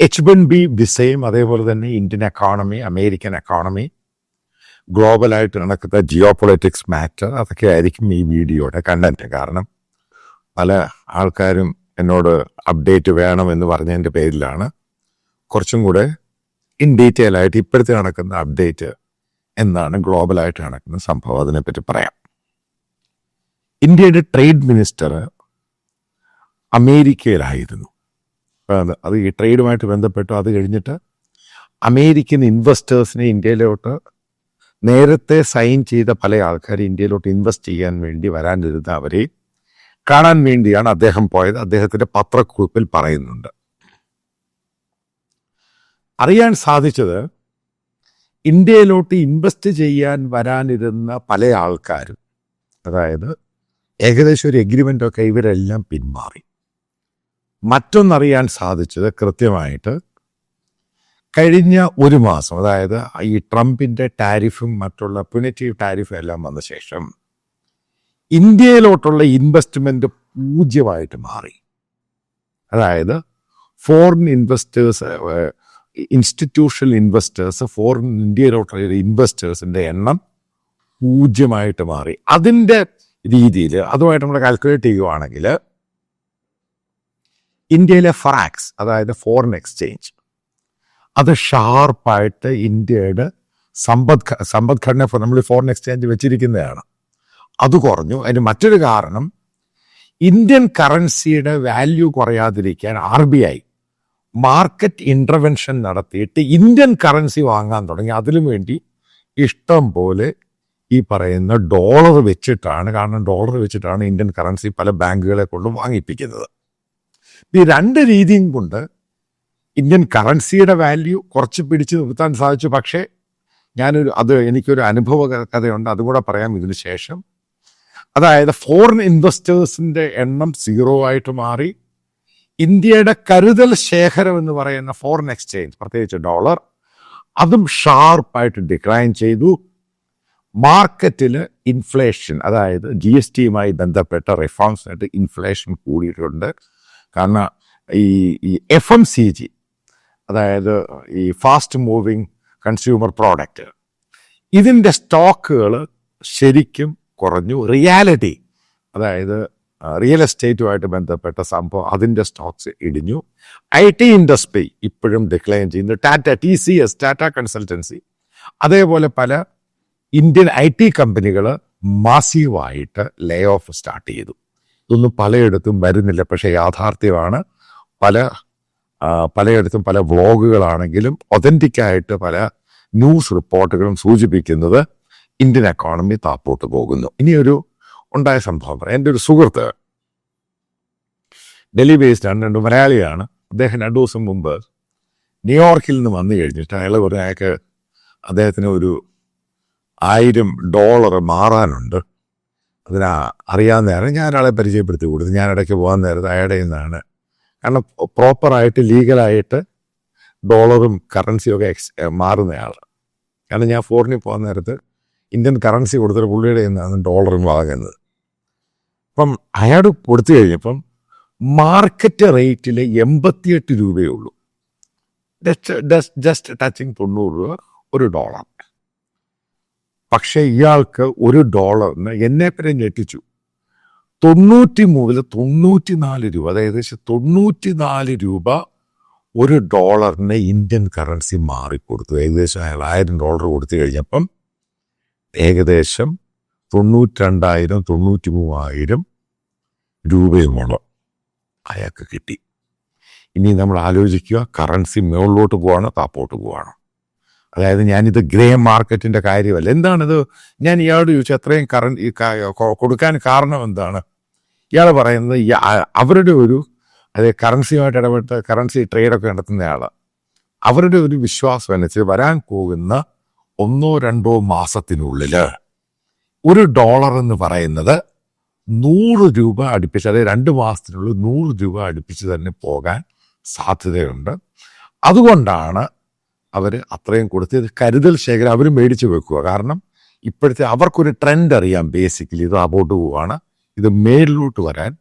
H one B വിസയും അതേപോലെ തന്നെ ഇന്ത്യൻ എക്കോണമി അമേരിക്കൻ എക്കോണമി ഗ്ലോബലായിട്ട് നടക്കുന്ന ജിയോ പൊളിറ്റിക്സ് മാറ്റർ അതൊക്കെ ആയിരിക്കും ഈ വീഡിയോയുടെ കണ്ടന്റ് കാരണം പല ആൾക്കാരും എന്നോട് അപ്ഡേറ്റ് വേണം എന്ന് പറഞ്ഞതിന്റെ പേരിലാണ് കുറച്ചും കൂടെ ഇൻ ഡീറ്റെയിൽ ആയിട്ട് ഇപ്പോഴത്തെ നടക്കുന്ന അപ്ഡേറ്റ് എന്താണ് ഗ്ലോബലായിട്ട് നടക്കുന്ന സംഭവം അതിനെപ്പറ്റി പറയാം. ഇന്ത്യയുടെ ട്രേഡ് മിനിസ്റ്റർ അമേരിക്കയിലായിരുന്നു. അത് ഈ ട്രേഡുമായിട്ട് ബന്ധപ്പെട്ടു അത് കഴിഞ്ഞിട്ട് അമേരിക്കൻ ഇൻവെസ്റ്റേഴ്സിനെ ഇന്ത്യയിലോട്ട് നേരത്തെ സൈൻ ചെയ്ത പല ആൾക്കാർ ഇന്ത്യയിലോട്ട് ഇൻവെസ്റ്റ് ചെയ്യാൻ വേണ്ടി വരാനിരുന്ന അവരെ കാണാൻ വേണ്ടിയാണ് അദ്ദേഹം പോയത്. അദ്ദേഹത്തിന്റെ പത്രക്കുറിപ്പിൽ പറയുന്നുണ്ട്. അറിയാൻ സാധിച്ചത് ഇന്ത്യയിലോട്ട് ഇൻവെസ്റ്റ് ചെയ്യാൻ വരാനിരുന്ന പല ആൾക്കാരും അതായത് ഏകദേശം ഒരു എഗ്രിമെന്റൊക്കെ ഇവരെല്ലാം പിന്മാറി. മറ്റൊന്നറിയാൻ സാധിച്ചത് കൃത്യമായിട്ട് കഴിഞ്ഞ ഒരു മാസം അതായത് ഈ ട്രംപിന്റെ ടാരിഫും മറ്റുള്ള പുനറ്റീവ് ടാരിഫും എല്ലാം വന്ന ശേഷം ഇന്ത്യയിലോട്ടുള്ള ഇൻവെസ്റ്റ്മെന്റ് പൂജ്യമായിട്ട് മാറി. അതായത് foreign investors institutional investors foreign ഇന്ത്യയിലോട്ടുള്ള ഇൻവെസ്റ്റേഴ്സിന്റെ എണ്ണം പൂജ്യമായിട്ട് മാറി. അതിന്റെ രീതിയിൽ അതുമായിട്ട് നമ്മൾ കാൽക്കുലേറ്റ് ചെയ്യുവാണെങ്കിൽ ഇന്ത്യയിലെ ഫറാക്സ് അതായത് ഫോറിൻ എക്സ്ചേഞ്ച് അത് ഷാർപ്പായിട്ട് ഇന്ത്യയുടെ സമ്പദ് സമ്പദ്ഘടന നമ്മൾ ഫോറിൻ എക്സ്ചേഞ്ച് വെച്ചിരിക്കുന്നതാണ്. അത് കുറഞ്ഞു. അതിന് മറ്റൊരു കാരണം ഇന്ത്യൻ കറൻസിയുടെ value കുറയാതിരിക്കാൻ R B I market intervention നടത്തിയിട്ട് ഇന്ത്യൻ കറൻസി വാങ്ങാൻ തുടങ്ങി. അതിനു വേണ്ടി ഇഷ്ടം പോലെ ഈ പറയുന്ന ഡോളർ വെച്ചിട്ടാണ് കാരണം ഡോളർ വെച്ചിട്ടാണ് ഇന്ത്യൻ കറൻസി പല ബാങ്കുകളെ കൊണ്ട് വാങ്ങിപ്പിക്കുന്നത്. ഈ രണ്ട് രീതിയും കൊണ്ട് ഇന്ത്യൻ കറൻസിയുടെ വാല്യൂ കുറച്ച് പിടിച്ചു നിർത്താൻ സാധിച്ചു. പക്ഷേ ഞാനൊരു അത് എനിക്കൊരു അനുഭവ കഥയുണ്ട്. അതുകൂടെ പറയാം ഇതിന് ശേഷം. അതായത് ഫോറിൻ ഇൻവെസ്റ്റേഴ്സിന്റെ എണ്ണം സീറോ ആയിട്ട് മാറി. ഇന്ത്യയുടെ കരുതൽ ശേഖരം എന്ന് പറയുന്ന ഫോറിൻ എക്സ്ചേഞ്ച് പ്രത്യേകിച്ച് ഡോളർ അതും ഷാർപ്പായിട്ട് ഡിക്ലൈൻ ചെയ്തു. മാർക്കറ്റിൽ ഇൻഫ്ലേഷൻ അതായത് ജി എസ് ടിയുമായി ബന്ധപ്പെട്ട റിഫോംസിനായിട്ട് ഇൻഫ്ലേഷൻ കൂടിയിട്ടുണ്ട്. കാരണം ഈ ഈ എഫ് എം സി ജി അതായത് ഈ ഫാസ്റ്റ് മൂവിങ് കൺസ്യൂമർ പ്രോഡക്റ്റ് ഇതിന്റെ സ്റ്റോക്കുകൾ ശരിക്കും കുറഞ്ഞു. റിയാലിറ്റി അതായത് റിയൽ എസ്റ്റേറ്റുമായിട്ട് ബന്ധപ്പെട്ട സംഭവം അതിന്റെ സ്റ്റോക്സ് ഇടിഞ്ഞു. ഐ ടി ഇൻഡസ്ട്രി ഇപ്പോഴും ഡിക്ലൈൻ ചെയ്യുന്നു. Tata T C S Tata consultancy അതേപോലെ പല ഇന്ത്യൻ ഐ ടി കമ്പനികൾ മാസീവായിട്ട് ലേ ഓഫ് സ്റ്റാർട്ട് ചെയ്തു. ഇതൊന്നും പലയിടത്തും വരുന്നില്ല. പക്ഷേ യാഥാർത്ഥ്യമാണ്. പല പലയിടത്തും പല വ്ളോഗുകളാണെങ്കിലും ഒതന്റിക്കായിട്ട് പല ന്യൂസ് റിപ്പോർട്ടുകളും സൂചിപ്പിക്കുന്നത് ഇന്ത്യൻ എക്കോണമി താപ്പോട്ട് പോകുന്നു. ഇനിയൊരു ഉണ്ടായ സംഭവം. പറയാം എന്റെ ഒരു സുഹൃത്ത് ഡൽഹി ആണ് രണ്ട് മലയാളിയാണ്. അദ്ദേഹം രണ്ടു ദിവസം മുമ്പ് ന്യൂയോർക്കിൽ നിന്ന് വന്നു കഴിഞ്ഞിട്ട് അയാൾ കുറേ അയാൾക്ക് അദ്ദേഹത്തിന് ഒരു ആയിരം ഡോളർ മാറാനുണ്ട്. അതിനാ അറിയാവുന്ന നേരം ഞാൻ ഒരാളെ പരിചയപ്പെടുത്തി കൊടുത്തു. ഞാൻ ഇടയ്ക്ക് പോകാൻ നേരത്ത് അയാളുടെ നിന്നാണ്. കാരണം പ്രോപ്പറായിട്ട് ലീഗലായിട്ട് ഡോളറും കറൻസിയും ഒക്കെ എക്സ് മാറുന്നയാൾ കാരണം ഞാൻ ഫോറിനിൽ പോകാൻ നേരത്ത് ഇന്ത്യൻ കറൻസി കൊടുത്തിട്ട് പുള്ളിയുടെ നിന്നാണ് ഡോളറും വാങ്ങുന്നത്. അപ്പം അയാൾ കൊടുത്തു കഴിഞ്ഞപ്പം മാർക്കറ്റ് റേറ്റിൽ എൺപത്തിയെട്ട് രൂപയേ ഉള്ളൂ. ജസ്റ്റ് ടച്ചിങ് തൊണ്ണൂറ് രൂപ ഒരു ഡോളർ പക്ഷേ ഇയാൾക്ക് ഒരു ഡോളറിന് എന്നെ പേരെ ഞെട്ടിച്ചു. തൊണ്ണൂറ്റി മുതൽ തൊണ്ണൂറ്റിനാല് രൂപ അതായത് ഏകദേശം തൊണ്ണൂറ്റിനാല് രൂപ ഒരു ഡോളറിന് ഇന്ത്യൻ കറൻസി മാറിക്കൊടുത്തു. ഏകദേശം അയാൾ ആയിരം ഡോളർ കൊടുത്തു കഴിഞ്ഞപ്പം ഏകദേശം തൊണ്ണൂറ്റിരണ്ടായിരം തൊണ്ണൂറ്റി മൂവായിരം രൂപയുമുള്ള അയാൾക്ക് കിട്ടി. ഇനി നമ്മൾ ആലോചിക്കുക കറൻസി മുകളിലോട്ട് പോവാണോ താപ്പോട്ട് പോവാണോ? അതായത് ഞാനിത് ഗ്രേ മാർക്കറ്റിന്റെ കാര്യമല്ല. എന്താണിത്? ഞാൻ ഇയാളോട് ചോദിച്ചു അത്രയും കറണ്ട് കൊടുക്കാൻ കാരണം എന്താണ്? ഇയാൾ പറയുന്നത് അവരുടെ ഒരു അതായത് കറൻസിയുമായിട്ട് ഇടപെട്ട് കറൻസി ട്രേഡൊക്കെ നടത്തുന്നയാൾ അവരുടെ ഒരു വിശ്വാസം അനുസരിച്ച് വരാൻ പോകുന്ന ഒന്നോ രണ്ടോ മാസത്തിനുള്ളിൽ ഒരു ഡോളർ എന്ന് പറയുന്നത് നൂറ് രൂപ അടുപ്പിച്ച് അതായത് രണ്ട് മാസത്തിനുള്ളിൽ നൂറ് രൂപ അടുപ്പിച്ച് തന്നെ പോകാൻ സാധ്യതയുണ്ട്. അതുകൊണ്ടാണ് അവർ അത്രയും കൊടുത്ത് ഇത് കരുതൽ ശേഖരം അവർ മേടിച്ച് വെക്കുക. കാരണം ഇപ്പോഴത്തെ അവർക്കൊരു ട്രെൻഡ് അറിയാം ബേസിക്കലി ഇത് അബോട്ട് പോവാണ്. ഇത് മേലിലോട്ട് വരാൻ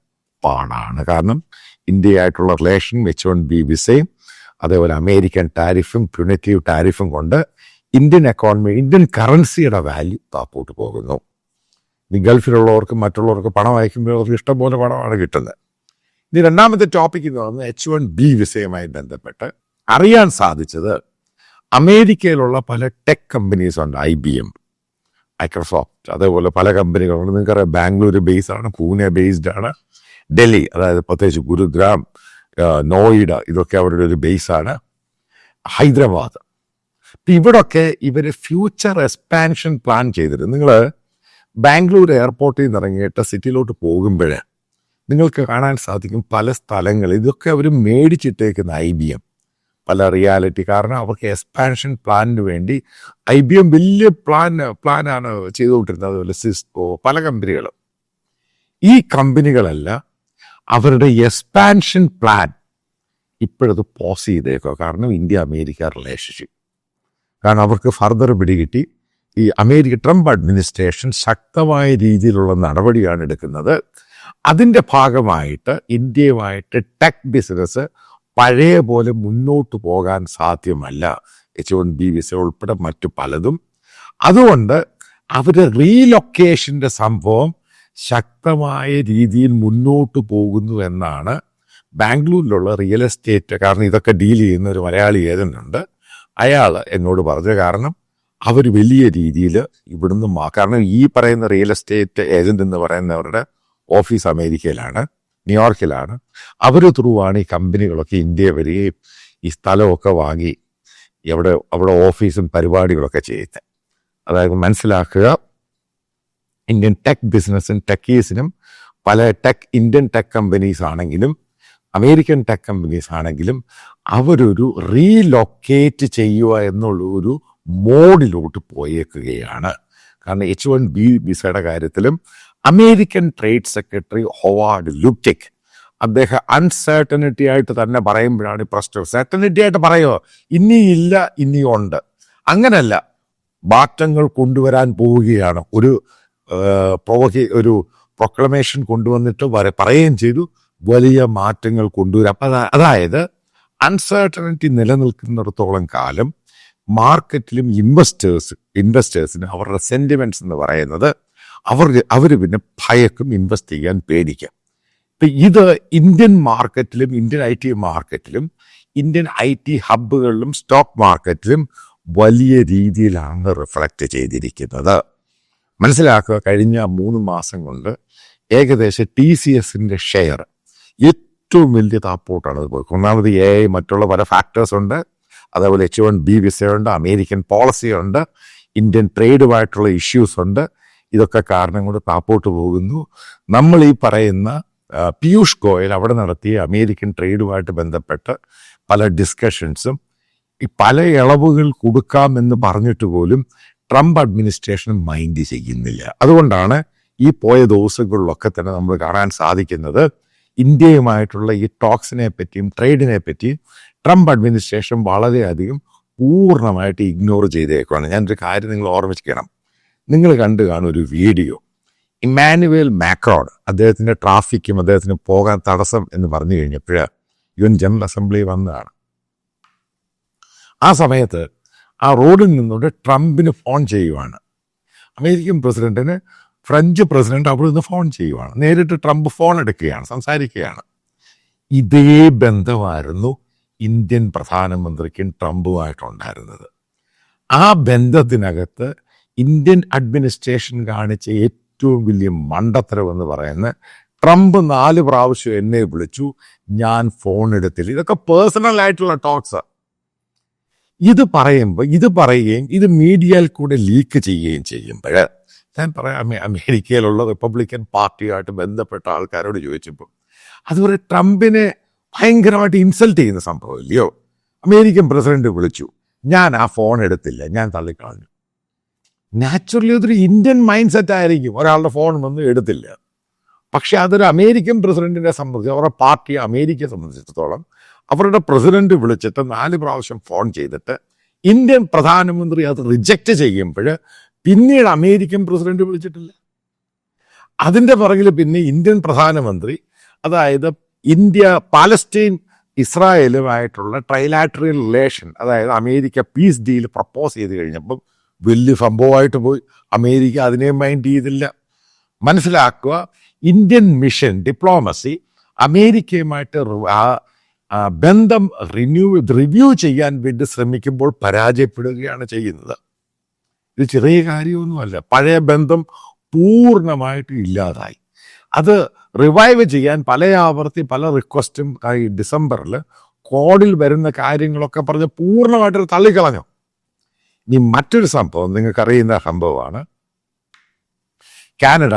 പാടാണ്. കാരണം ഇന്ത്യയായിട്ടുള്ള റിലേഷൻ എച്ച് വൺ ബി വിസയും അതേപോലെ അമേരിക്കൻ ടാരിഫും പ്യുണറ്റീവ് ടാരിഫും കൊണ്ട് ഇന്ത്യൻ എക്കോണമി ഇന്ത്യൻ കറൻസിയുടെ വാല്യൂ താപ്പോട്ട് പോകുന്നു. ഇനി ഗൾഫിലുള്ളവർക്ക് മറ്റുള്ളവർക്ക് പണം അയക്കുമ്പോൾ അവർക്ക് ഇഷ്ടംപോലെ പണമാണ് കിട്ടുന്നത്. ഇനി രണ്ടാമത്തെ ടോപ്പിക് എന്ന് പറയുന്നത് എച്ച് വൺ ബി വിസയുമായി ബന്ധപ്പെട്ട് അറിയാൻ സാധിച്ചത് അമേരിക്കയിലുള്ള പല ടെക് കമ്പനീസ് ഉണ്ട് ഐ ബി എം മൈക്രോസോഫ്റ്റ് അതേപോലെ പല കമ്പനികളുണ്ട് നിങ്ങൾക്കറിയാം ബാംഗ്ലൂർ ബേസ് ആണ് പൂനെ ബേസ്ഡ് ആണ് ഡൽഹി അതായത് പ്രത്യേകിച്ച് ഗുരുഗ്രാം നോയിഡ ഇതൊക്കെ അവരുടെ ഒരു ബേസാണ് ഹൈദരാബാദ്. ഇപ്പം ഇവിടൊക്കെ ഇവർ ഫ്യൂച്ചർ എക്സ്പാൻഷൻ പ്ലാൻ ചെയ്തിരുന്നു നിങ്ങൾ ബാംഗ്ലൂർ എയർപോർട്ടിൽ നിന്ന് ഇറങ്ങിയിട്ട് സിറ്റിയിലോട്ട് പോകുമ്പോൾ നിങ്ങൾക്ക് കാണാൻ സാധിക്കും പല സ്ഥലങ്ങൾ. ഇതൊക്കെ അവർ മേടിച്ചിട്ടേക്കുന്ന ഐ ബി എം പല റിയാലിറ്റി കാരണം അവർക്ക് എക്സ്പാൻഷൻ പ്ലാനിന് വേണ്ടി ഐ ബി എം വലിയ പ്ലാൻ പ്ലാനാണ് ചെയ്തുകൊണ്ടിരുന്നത്. അതുപോലെ സിസ്കോ പല കമ്പനികളും. ഈ കമ്പനികളല്ല അവരുടെ എക്സ്പാൻഷൻ പ്ലാൻ ഇപ്പോഴത് പോസ് ചെയ്തേക്കോ. കാരണം ഇന്ത്യ അമേരിക്ക റിലേഷൻഷിപ്പ് കാരണം അവർക്ക് ഫർദർ പിടികിട്ടി. ഈ അമേരിക്ക ട്രംപ് അഡ്മിനിസ്ട്രേഷൻ ശക്തമായ രീതിയിലുള്ള നടപടിയാണ് എടുക്കുന്നത്. അതിന്റെ ഭാഗമായിട്ട് ഇന്ത്യയുമായിട്ട് ടെക് ബിസിനസ് പഴയ പോലെ മുന്നോട്ട് പോകാൻ സാധ്യമല്ല. എച്ച് വൺ ബി വിസ ഉൾപ്പെടെ മറ്റു പലതും. അതുകൊണ്ട് അവരുടെ റീലൊക്കേഷന്റെ സംഭവം ശക്തമായ രീതിയിൽ മുന്നോട്ട് പോകുന്നു എന്നാണ് ബാംഗ്ലൂരിലുള്ള റിയൽ എസ്റ്റേറ്റ് കാരണം ഇതൊക്കെ ഡീൽ ചെയ്യുന്ന ഒരു മലയാളി ഏതെന്നുണ്ട് അയാൾ എന്നോട് പറഞ്ഞ കാരണം അവർ വലിയ രീതിയിൽ ഇവിടുന്ന് കാരണം ഈ പറയുന്ന റിയൽ എസ്റ്റേറ്റ് ഏജന്റ് എന്ന് പറയുന്നവരുടെ ഓഫീസ് അമേരിക്കയിലാണ്. ന്യൂയോർക്കിലാണ്. അവർ ത്രൂ ആണ് ഈ കമ്പനികളൊക്കെ ഇന്ത്യ വരികയും ഈ സ്ഥലമൊക്കെ വാങ്ങി എവിടെ അവിടെ ഓഫീസും പരിപാടികളൊക്കെ ചെയ്യുന്നത് അതായത് മനസ്സിലാക്കുക ഇന്ത്യൻ ടെക് ബിസിനസ്സും ടെക്കീസിനും പല ടെക് ഇന്ത്യൻ ടെക് കമ്പനീസ് ആണെങ്കിലും അമേരിക്കൻ ടെക് കമ്പനീസ് ആണെങ്കിലും അവരൊരു റീലൊക്കേറ്റ് ചെയ്യുക എന്നുള്ള ഒരു മോഡിലോട്ട് പോയേക്കുകയാണ്. കാരണം എച്ച് വൺ ബി വിസയുടെ കാര്യത്തിലും American trade secretary Howard Lutnick അദ്ദേഹം അൺസെർട്ടനിറ്റി ആയിട്ട് തന്നെ പറയുമ്പോഴാണ് ഈ പ്രശ്നം. സെർട്ടനിറ്റി ആയിട്ട് പറയുമോ ഇനിയില്ല ഇനിയുണ്ട് അങ്ങനല്ല. മാറ്റങ്ങൾ കൊണ്ടുവരാൻ പോവുകയാണ്. ഒരു പ്രൊവോക്കി ഒരു പ്രൊക്ലമേഷൻ കൊണ്ടുവന്നിട്ട് പറയുകയും ചെയ്തു. വലിയ മാറ്റങ്ങൾ കൊണ്ടുവരാം. അതായത് അൺസെർട്ടനിറ്റി നിലനിൽക്കുന്നിടത്തോളം കാലം മാർക്കറ്റിലും ഇൻവെസ്റ്റേഴ്സ് ഇൻവെസ്റ്റേഴ്സിന് അവരുടെ സെന്റിമെന്റ്സ് എന്ന് പറയുന്നത് അവർ അവർ പിന്നെ ഭയക്കും ഇൻവെസ്റ്റ് ചെയ്യാൻ പേടിക്കും. ഇപ്പം ഇത് ഇന്ത്യൻ മാർക്കറ്റിലും ഇന്ത്യൻ ഐ ടി മാർക്കറ്റിലും ഇന്ത്യൻ ഐ ടി ഹബ്ബുകളിലും സ്റ്റോക്ക് മാർക്കറ്റിലും വലിയ രീതിയിലാണ് റിഫ്ലക്റ്റ് ചെയ്തിരിക്കുന്നത്. മനസ്സിലാക്കുക കഴിഞ്ഞ മൂന്ന് മാസം കൊണ്ട് ഏകദേശം ടി സി എസിന്റെ ഷെയർ ഏറ്റവും വലിയ താപ്പോട്ടാണ് അത് പോയി ഒന്നാമത് എ ഐ മറ്റുള്ള പല ഫാക്ടേഴ്സ് ഉണ്ട്. അതേപോലെ എച്ച് വൺ ബി വിസയുണ്ട് അമേരിക്കൻ പോളിസിയുണ്ട് ഇന്ത്യൻ ട്രേഡുമായിട്ടുള്ള ഇഷ്യൂസ് ഉണ്ട്. ഇതൊക്കെ കാരണം കൊണ്ട് താപ്പോട്ട് പോകുന്നു. നമ്മൾ ഈ പറയുന്ന പീയൂഷ് ഗോയൽ അവിടെ നടത്തിയ അമേരിക്കൻ ട്രേഡുമായിട്ട് ബന്ധപ്പെട്ട് പല ഡിസ്കഷൻസും ഈ പല ഇളവുകൾ കൊടുക്കാമെന്ന് പറഞ്ഞിട്ട് പോലും ട്രംപ് അഡ്മിനിസ്ട്രേഷൻ മൈൻഡ് ചെയ്യുന്നില്ല. അതുകൊണ്ടാണ് ഈ പോയ ദിവസങ്ങളിലൊക്കെ തന്നെ നമ്മൾ കാണാൻ സാധിക്കുന്നത് ഇന്ത്യയുമായിട്ടുള്ള ഈ ടോക്സിനെ പറ്റിയും ട്രേഡിനെ പറ്റിയും ട്രംപ് അഡ്മിനിസ്ട്രേഷൻ വളരെയധികം പൂർണമായിട്ട് ഇഗ്നോർ ചെയ്തേക്കുവാണ്. ഞാനൊരു കാര്യം നിങ്ങൾ ഓർമ്മിക്കണം നിങ്ങൾ കണ്ടു കാണും ഒരു വീഡിയോ. ഇമാനുവേൽ മാക്രോഡ് അദ്ദേഹത്തിന്റെ ട്രാഫിക്കും അദ്ദേഹത്തിന് പോകാൻ തടസ്സം എന്ന് പറഞ്ഞു കഴിഞ്ഞപ്പോൾ യു എൻ ജനറൽ അസംബ്ലി വന്നതാണ്. ആ സമയത്ത് ആ റോഡിൽ നിന്നുകൊണ്ട് ട്രംപിന് ഫോൺ ചെയ്യുവാണ്. അമേരിക്കൻ പ്രസിഡന്റിന് ഫ്രഞ്ച് പ്രസിഡന്റ് അവിടെ നിന്ന് ഫോൺ ചെയ്യുവാണ്. നേരിട്ട് ട്രംപ് ഫോൺ എടുക്കുകയാണ് സംസാരിക്കുകയാണ്. ഇതേ ബന്ധമായിരുന്നു ഇന്ത്യൻ പ്രധാനമന്ത്രിക്കും ട്രംപുമായിട്ടുണ്ടായിരുന്നത്. ആ ബന്ധത്തിനകത്ത് ഇന്ത്യൻ അഡ്മിനിസ്ട്രേഷൻ കാണിച്ച ഏറ്റവും വലിയ മണ്ടത്തരം എന്ന് പറയുന്ന ട്രംപ് നാല് പ്രാവശ്യം എന്നെ വിളിച്ചു ഞാൻ ഫോൺ എടുത്തില്ല. ഇതൊക്കെ പേഴ്സണൽ ആയിട്ടുള്ള ടോക്സ് ഇത് പറയുമ്പോൾ ഇത് പറയുകയും ഇത് മീഡിയയിൽ കൂടെ ലീക്ക് ചെയ്യുകയും ചെയ്യുമ്പോൾ ഞാൻ പറയാം അമേരിക്കയിലുള്ള റിപ്പബ്ലിക്കൻ പാർട്ടിയുമായിട്ട് ബന്ധപ്പെട്ട ആൾക്കാരോട് ചോദിച്ചപ്പോൾ അതുപോലെ ട്രംപിനെ ഭയങ്കരമായിട്ട് ഇൻസൾട്ട് ചെയ്യുന്ന സംഭവം ഇല്ലയോ? അമേരിക്കൻ പ്രസിഡന്റ് വിളിച്ചു. ഞാൻ ആ ഫോൺ എടുത്തില്ല ഞാൻ തള്ളിക്കളഞ്ഞു. നാച്ചുറലി അതൊരു ഇന്ത്യൻ മൈൻഡ് സെറ്റ് ആയിരിക്കും. ഒരാളുടെ ഫോൺ വന്ന് എടുത്തില്ല. പക്ഷെ അതൊരു അമേരിക്കൻ പ്രസിഡന്റിനെ സംബന്ധിച്ച് അവരുടെ പാർട്ടി അമേരിക്കയെ സംബന്ധിച്ചിടത്തോളം അവരുടെ പ്രസിഡന്റ് വിളിച്ചിട്ട് നാല് പ്രാവശ്യം ഫോൺ ചെയ്തിട്ട് ഇന്ത്യൻ പ്രധാനമന്ത്രി അത് റിജക്റ്റ് ചെയ്യുമ്പോൾ പിന്നീട് അമേരിക്കൻ പ്രസിഡന്റ് വിളിച്ചിട്ടില്ല. അതിന്റെ പുറകിൽ പിന്നെ ഇന്ത്യൻ പ്രധാനമന്ത്രി അതായത് ഇന്ത്യ പാലസ്റ്റീൻ ഇസ്രായേലുമായിട്ടുള്ള ട്രൈലാറ്ററൽ റിലേഷൻ അതായത് അമേരിക്ക പീസ് ഡീൽ പ്രപ്പോസ് ചെയ്ത് കഴിഞ്ഞപ്പം വലിയ സംഭവമായിട്ട് പോയി. അമേരിക്ക അതിനെ മൈൻഡ് ചെയ്തില്ല. മനസ്സിലാക്കുക ഇന്ത്യൻ മിഷൻ ഡിപ്ലോമസി അമേരിക്കയുമായിട്ട് ആ ബന്ധം റിന്യൂ റിവ്യൂ ചെയ്യാൻ വേണ്ടി ശ്രമിക്കുമ്പോൾ പരാജയപ്പെടുകയാണ് ചെയ്യുന്നത്. ഇത് ചെറിയ കാര്യമൊന്നുമല്ല. പഴയ ബന്ധം പൂർണമായിട്ട് ഇല്ലാതായി. അത് റിവൈവ് ചെയ്യാൻ പല ആവർത്തി പല റിക്വസ്റ്റും ഡിസംബറിൽ കോഡിൽ വരുന്ന കാര്യങ്ങളൊക്കെ പറഞ്ഞ് പൂർണമായിട്ട് തള്ളിക്കളഞ്ഞു. ഇനി മറ്റൊരു സംഭവം നിങ്ങൾക്കറിയുന്ന സംഭവമാണ്. Canada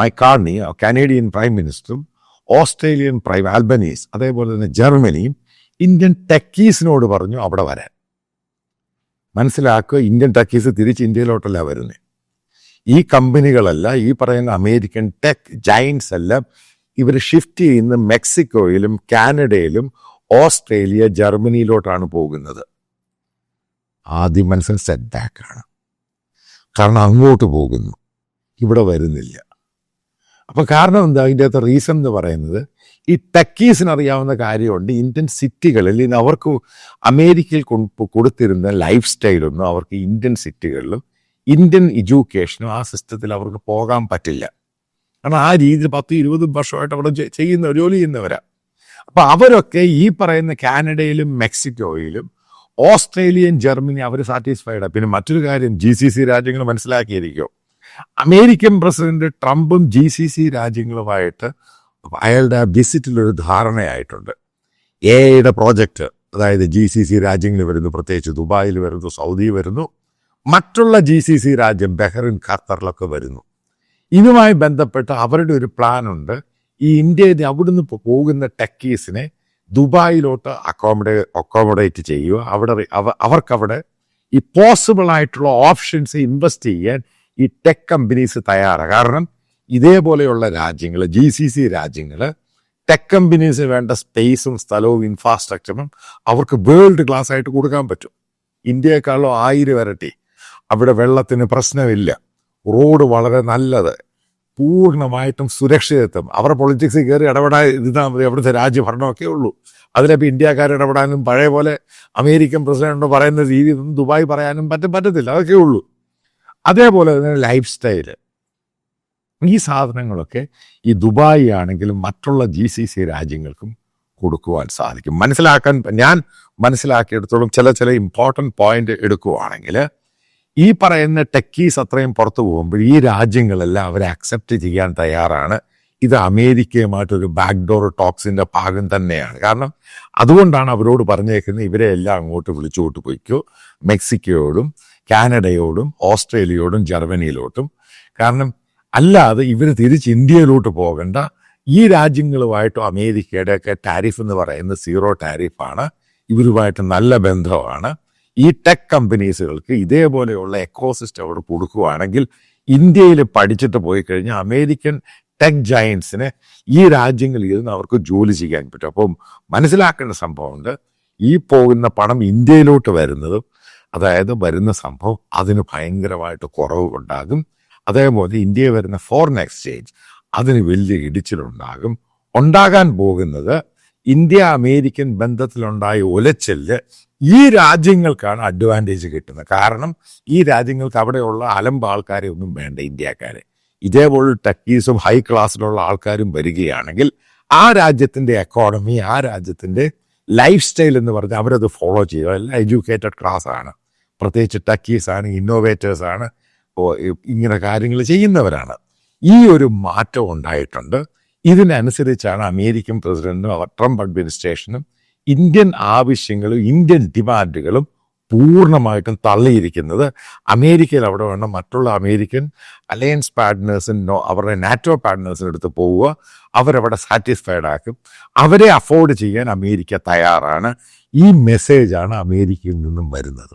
Mark Carney Canadian prime മിനിസ്റ്ററും Australian prime Albanese അതേപോലെ തന്നെ ജർമ്മനിയും ഇന്ത്യൻ ടെക്കീസിനോട് പറഞ്ഞു അവിടെ വരാൻ. മനസ്സിലാക്കുക ഇന്ത്യൻ ടെക്കീസ് തിരിച്ച് ഇന്ത്യയിലോട്ടല്ല വരുന്നത് ഈ കമ്പനികളല്ല ഈ പറയുന്ന അമേരിക്കൻ ടെക് ജൈൻസ് എല്ലാം ഇവർ ഷിഫ്റ്റ് ചെയ്യുന്ന മെക്സിക്കോയിലും കാനഡയിലും ഓസ്ട്രേലിയ ജർമ്മനിയിലോട്ടാണ് പോകുന്നത്. ആദ്യം മനസ്സിൽ സെറ്റ് ബാക്കാണ് കാരണം അങ്ങോട്ട് പോകുന്നു. ഇവിടെ വരുന്നില്ല. അപ്പൊ കാരണം എന്താ? അതിന്റെ അകത്ത് റീസൺ എന്ന് പറയുന്നത് ഈ ടെക്കീസിന് അറിയാവുന്ന കാര്യമുണ്ട്. ഇന്ത്യൻ സിറ്റികളിൽ ഇന്ന് അവർക്ക് അമേരിക്കയിൽ കൊടുത്തിരുന്ന ലൈഫ് സ്റ്റൈലൊന്നും അവർക്ക് ഇന്ത്യൻ സിറ്റികളിലും ഇന്ത്യൻ എഡ്യൂക്കേഷനും ആ സിസ്റ്റത്തിൽ അവർക്ക് പോകാൻ പറ്റില്ല. കാരണം ആ രീതിയിൽ പത്ത് ഇരുപത് വർഷമായിട്ട് അവിടെ ചെയ്യുന്ന ജോലി ചെയ്യുന്നവരാണ് അപ്പൊ അവരൊക്കെ ഈ പറയുന്ന കാനഡയിലും മെക്സിക്കോയിലും ഓസ്ട്രേലിയൻ ജർമ്മനി അവർ സാറ്റിസ്ഫൈഡ് പിന്നെ മറ്റൊരു കാര്യം ജി സി സി രാജ്യങ്ങൾ മനസ്സിലാക്കിയിരിക്കും. അമേരിക്കൻ പ്രസിഡന്റ് ട്രംപും ജി സി സി രാജ്യങ്ങളുമായിട്ട് അയാളുടെ ആ വിസിറ്റിലൊരു ധാരണയായിട്ടുണ്ട്. എ ഐയുടെ പ്രോജക്റ്റ് അതായത് ജി സി സി രാജ്യങ്ങളിൽ വരുന്നു പ്രത്യേകിച്ച് ദുബായിൽ വരുന്നു സൗദി വരുന്നു. മറ്റുള്ള ജി സി സി രാജ്യം ബഹ്റിൻ ഖത്തറിലൊക്കെ വരുന്നു. ഇതുമായി ബന്ധപ്പെട്ട് അവരുടെ ഒരു പ്ലാനുണ്ട് ഈ ഇന്ത്യയിൽ അവിടുന്ന് പോകുന്ന ടെക്കീസിനെ ദുബായിലോട്ട് അക്കോമഡേ അക്കോമഡേറ്റ് ചെയ്യുക. അവിടെ അവ- അവർക്കവിടെ ഈ പോസിബിൾ ആയിട്ടുള്ള ഓപ്ഷൻസ് ഇൻവെസ്റ്റ് ചെയ്യാൻ ഈ ടെക് കമ്പനീസ് തയ്യാറാണ് കാരണം ഇതേപോലെയുള്ള രാജ്യങ്ങൾ ജി സി സി രാജ്യങ്ങൾ ടെക് കമ്പനീസ് വേണ്ട സ്പേസും സ്ഥലവും ഇൻഫ്രാസ്ട്രക്ചറും അവർക്ക് വേൾഡ് ക്ലാസ് ആയിട്ട് കൊടുക്കാൻ പറ്റും. ഇന്ത്യയെക്കാളും ആയിരം ഇരട്ടി അവിടെ വെള്ളത്തിന് പ്രശ്നമില്ല. റോഡ് വളരെ നല്ലത്. പൂർണമായിട്ടും സുരക്ഷിതത്വം. അവരുടെ പൊളിറ്റിക്സിൽ കയറി ഇടപെടാൻ ഇരുന്നാൽ മതി അവിടുത്തെ രാജ്യഭരണമൊക്കെ ഉള്ളൂ. അതിലിപ്പോൾ ഇന്ത്യക്കാർ ഇടപെടാനും പഴയ പോലെ അമേരിക്കൻ പ്രസിഡന്റ് പറയുന്ന രീതിയൊന്നും ദുബായ് പറയാനും പറ്റും പറ്റത്തില്ല. അതൊക്കെ ഉള്ളൂ. അതേപോലെ തന്നെ ലൈഫ് സ്റ്റൈൽ ഈ സാധനങ്ങളൊക്കെ ഈ ദുബായ് ആണെങ്കിലും മറ്റുള്ള ജി സി സി രാജ്യങ്ങൾക്കും കൊടുക്കുവാൻ സാധിക്കും. മനസ്സിലാക്കാൻ ഞാൻ മനസ്സിലാക്കിയെടുത്തോളം ചില ചില ഇമ്പോർട്ടന്റ് പോയിന്റ് എടുക്കുവാണെങ്കിൽ ഈ പറയുന്ന ടെക്കീസ് അത്രയും പുറത്തു പോകുമ്പോൾ ഈ രാജ്യങ്ങളെല്ലാം അവരെ അക്സെപ്റ്റ് ചെയ്യാൻ തയ്യാറാണ്. ഇത് അമേരിക്കയുമായിട്ടൊരു ബാക്ക്ഡോർ ടോക്സിന്റെ ഭാഗം തന്നെയാണ്. കാരണം അതുകൊണ്ടാണ് അവരോട് പറഞ്ഞേക്കുന്നത് ഇവരെ എല്ലാം അങ്ങോട്ട് വിളിച്ചുകൊണ്ട് പോയിക്കോ. മെക്സിക്കോയോടും കാനഡയോടും ഓസ്ട്രേലിയയോടും ജർമ്മനിയിലോട്ടും. കാരണം അല്ലാതെ ഇവർ തിരിച്ച് ഇന്ത്യയിലോട്ട് പോകണ്ട. ഈ രാജ്യങ്ങളുമായിട്ടും അമേരിക്കയുടെയൊക്കെ ടാരിഫ് എന്ന് പറയുന്നത് സീറോ ടാരിഫാണ് ഇവരുമായിട്ട് നല്ല ബന്ധമാണ്. ഈ ടെക് കമ്പനീസുകൾക്ക് ഇതേപോലെയുള്ള എക്കോസിസ്റ്റം അവിടെ കൊടുക്കുകയാണെങ്കിൽ ഇന്ത്യയിൽ പഠിച്ചിട്ട് പോയി കഴിഞ്ഞാൽ അമേരിക്കൻ ടെക് ജയൻസിന് ഈ രാജ്യങ്ങളിൽ ഇരുന്ന് അവർക്ക് ജോലി ചെയ്യാൻ പറ്റും. അപ്പം മനസ്സിലാക്കേണ്ട സംഭവമുണ്ട്. ഈ പോകുന്ന പണം ഇന്ത്യയിലോട്ട് വരുന്നതും അതായത് വരുന്ന സംഭവം അതിന് ഭയങ്കരമായിട്ട് കുറവ് ഉണ്ടാകും. അതേപോലെ ഇന്ത്യയിൽ വരുന്ന ഫോറിൻ എക്സ്ചേഞ്ച് അതിന് വലിയ ഇടിച്ചിലുണ്ടാകും. ഉണ്ടാകാൻ പോകുന്നത് ഇന്ത്യ അമേരിക്കൻ ബന്ധത്തിലുണ്ടായ ഒലച്ചെല്ല് ഈ രാജ്യങ്ങൾക്കാണ് അഡ്വാന്റേജ് കിട്ടുന്നത്. കാരണം ഈ രാജ്യങ്ങൾക്ക് അവിടെയുള്ള അലമ്പ് ആൾക്കാരെ ഒന്നും വേണ്ട ഇന്ത്യക്കാരെ. ഇതേപോലെ ടക്കീസും ഹൈ ക്ലാസ്സിലുള്ള ആൾക്കാരും വരികയാണെങ്കിൽ ആ രാജ്യത്തിന്റെ എക്കോണമി ആ രാജ്യത്തിന്റെ ലൈഫ് സ്റ്റൈൽ എന്ന് പറഞ്ഞാൽ അവരത് ഫോളോ ചെയ്യുക. എല്ലാം എഡ്യൂക്കേറ്റഡ് ക്ലാസ് ആണ്. പ്രത്യേകിച്ച് ടക്കീസാണ് ഇന്നോവേറ്റേഴ്സാണ് ഇങ്ങനെ കാര്യങ്ങൾ ചെയ്യുന്നവരാണ്. ഈ ഒരു മാറ്റം ഉണ്ടായിട്ടുണ്ട്. ഇതിനനുസരിച്ചാണ് അമേരിക്കൻ പ്രസിഡന്റും അവർ ട്രംപ് അഡ്മിനിസ്ട്രേഷനും ഇന്ത്യൻ ആവശ്യങ്ങളും ഇന്ത്യൻ ഡിമാൻഡുകളും പൂർണമായിട്ടും തള്ളിയിരിക്കുന്നത് അമേരിക്കയിൽ അവിടെ വേണം മറ്റുള്ള അമേരിക്കൻ അലയൻസ് പാർട്ട്നേഴ്സിനോ അവരുടെ നാറ്റോ പാർട്ട്നേഴ്സിന് അടുത്ത് പോവുക. അവരവിടെ സാറ്റിസ്ഫൈഡ് ആക്കും. അവരെ അഫോർഡ് ചെയ്യാൻ അമേരിക്ക തയ്യാറാണ്. ഈ മെസ്സേജാണ് അമേരിക്കയിൽ നിന്നും വരുന്നത്.